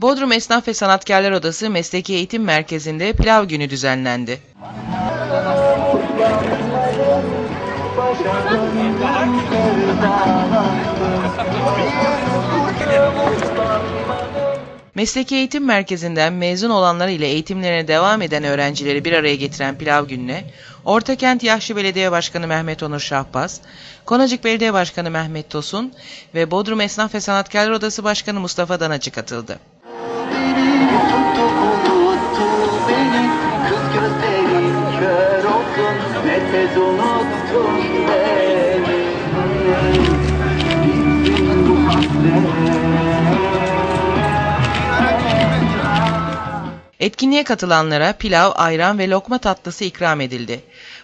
Bodrum Esnaf ve Sanatkarlar Odası Mesleki Eğitim Merkezi'nde pilav günü düzenlendi. Mesleki Eğitim Merkezi'nden mezun olanlar ile eğitimlerine devam eden öğrencileri bir araya getiren pilav gününe Ortakent Yaşlı Belediye Başkanı Mehmet Onur Şahbaz, Konacık Belediye Başkanı Mehmet Tosun ve Bodrum Esnaf ve Sanatkarlar Odası Başkanı Mustafa Danacı katıldı. Beni Etkinliğe katılanlara pilav, ayran ve lokma tatlısı ikram edildi.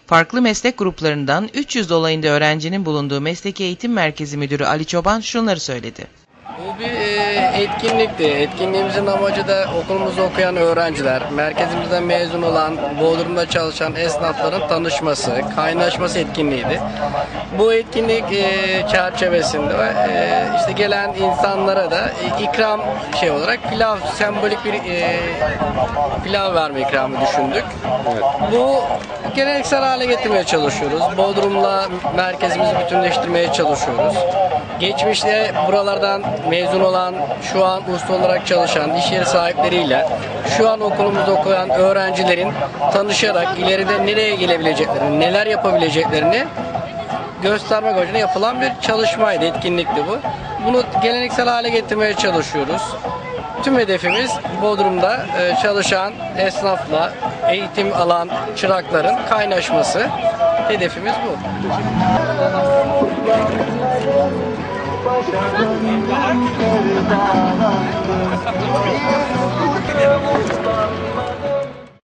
Farklı meslek gruplarından 300 dolayında öğrencinin bulunduğu Mesleki Eğitim Merkezi Müdürü Ali Çoban şunları söyledi. Bu bir e, etkinlikti. Etkinliğimizin amacı da okulumuzda okuyan öğrenciler, merkezimizden mezun olan, Bodrum'da çalışan esnafların tanışması, kaynaşması etkinliğiydi. Bu etkinlik e, çerçevesinde e, gelen insanlara da e, ikram şey olarak pilav, sembolik bir e, pilav verme ikramı düşündük. Bu geleneksel hale getirmeye çalışıyoruz. Bodrum'la merkezimizi bütünleştirmeye çalışıyoruz. Geçmişte buralardan mezun olan, şu an usta olarak çalışan iş yeri sahipleriyle şu an okulumuzda okuyan öğrencilerin tanışarak ileride nereye gelebileceklerini, neler yapabileceklerini göstermek amacıyla yapılan bir çalışmaydı, etkinlikti bu. Bunu geleneksel hale getirmeye çalışıyoruz. Tüm hedefimiz Bodrum'da e, çalışan esnafla eğitim alan çırakların kaynaşması. Hedefimiz bu.